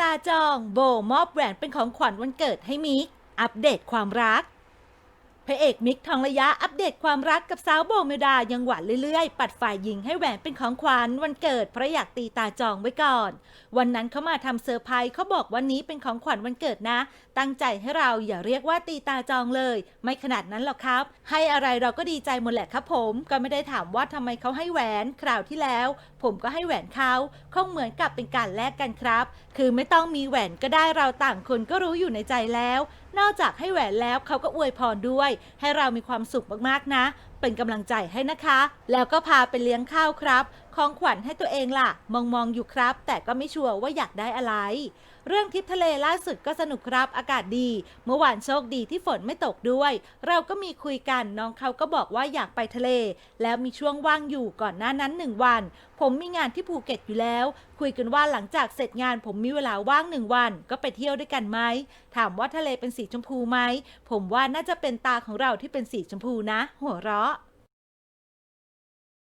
ตาจอง โบมอบแหวนเป็นของขวัญวันเกิดให้มิก อัปเดตความรัก พระเอกมิกทองระยะอัปเดตความรักกับสาวโบเมดายังหวานเรื่อยๆ ปัดฝ่ายหญิงให้แหวนเป็นของขวัญวันเกิดเพราะอยากตีตาจองไว้ก่อน วันนั้นเขามาทำเซอร์ไพรส์เขาบอกวันนี้เป็นของขวัญวันเกิดนะ ตั้งใจให้เราอย่าเรียกว่าตีตาจองเลย ไม่ขนาดนั้นหรอกครับ ให้อะไรเราก็ดีใจหมดแหละครับผม ก็ไม่ได้ถามว่าทำไมเขาให้แหวนคราวที่แล้ว ผมก็ให้แหวนเขาคงเหมือนกับเป็นการแลกกันครับ คือไม่ต้องมีแหวนก็ได้เราต่างคนก็รู้อยู่ในใจแล้วนอกจากให้แหวนแล้วเขาก็อวยพรด้วย ให้เรามีความสุขมากๆนะ เป็นกำลังใจให้นะคะ แล้วก็พาไปเลี้ยงข้าวครับ ของขวัญให้ตัวเองล่ะ มองมองอยู่ครับ แต่ก็ไม่ชัวร์ว่าอยากได้อะไร เรื่องทริปทะเลล่าสุดก็สนุกครับอากาศดี เมื่อวานโชคดีที่ฝนไม่ตกด้วย เราก็มีคุยกันน้องเขาก็บอกว่าอยากไปทะเล แล้วมีช่วงว่างอยู่ก่อนหน้านั้นหนึ่งวัน ผมมีงานที่ภูเก็ตอยู่แล้ว คุยกันว่าหลังจากเสร็จงานผมมีเวลาว่างหนึ่งวัน ก็ไปเที่ยวด้วยกันไหมถามว่าทะเลเป็นสีชมพูไหมผมว่าน่าจะเป็นตาของเราที่เป็นสีชมพูนะ หัวเราะ